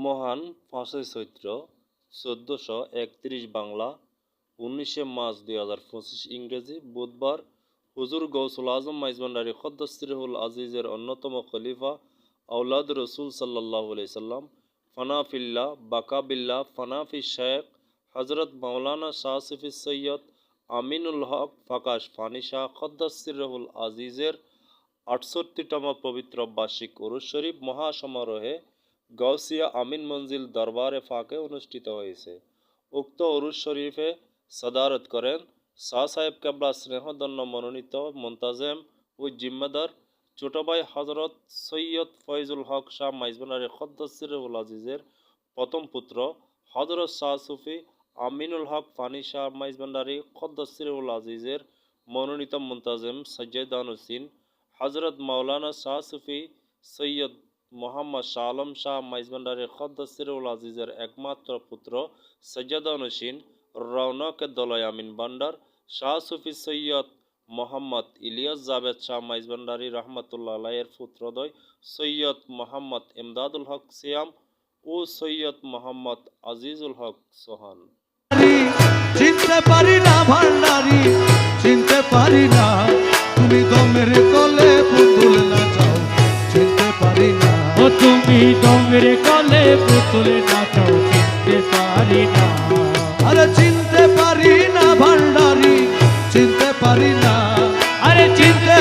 মহান পাঁচই চৈত্র চোদ্দোশো একত্রিশ বাংলা উনিশে মার্চ দুই হাজার পঁচিশ ইংরেজি বুধবার হুজুর গৌসুল আজম মাইজবান্ডারি খদ্দস্তিরহুল আজিজের অন্যতম খলিফা আউলাদ রসুল সাল্লাহ সাল্লাম, ফানাফিল্লা, বাকাবিল্লা, ফানাফি শেখ হজরত মাওলানা শাহ সিফি সৈয়দ আমিনুল হক, ফাকাশ ফানি শাহ খদ্দস্তিরহুল আজিজের আটষট্টিতম পবিত্র বার্ষিক উরুস শরীফ মহাসমারোহে গৌসিয়া আমিন মঞ্জিল দরবারে ফাঁকে অনুষ্ঠিত হয়েছে। উক্ত উরুস শরীফে সদারত করেন শাহ সাহেব কেবলা স্নেহদন্য মনোনীত মোন্তাজেম ও জিম্মেদার ছোট ভাই হজরত সৈয়দ ফয়জুল হক শাহ মাইজবানারি খদ্দসিরুল আজিজের প্রথম পুত্র হজরত শাহ সুফি আমিনুল হক ফানি শাহ মাইজবান্ডারি খদ্দসিরুল আজিজের মনোনীত মোন্তাজেম সজ্জেদান হুসিন হজরত মাওলানা শাহ সুফি সৈয়দ মোহাম্মদ শাহ আলম শাহ মাইজবান্ডারের খদ্দসিরুল আজিজের একমাত্র পুত্র সজ্জাদান হুসিন রৌনক দলয় আমিন বান্ডার, শাহ সুফি সৈয়দ মোহাম্মদ ইলিয়াস জাভেদ শাহ মাইজবান্ডারি রহমতুল্লাহ আলাইয়ের পুত্রদয় সৈয়দ মোহাম্মদ ইমদাদুল হক সিয়াম ও সৈয়দ মোহাম্মদ আজিজুল হক সোহান। চিনতে পারি না ভান্ডারি, চিনতে পারি না তুমি দমের তুমি ডোংরে কলে পুতুলে নাচাও চিনতে পারি না। আরে চিনতে পারি না ভান্ডারি চিনতে পারি না। আরে চিনতে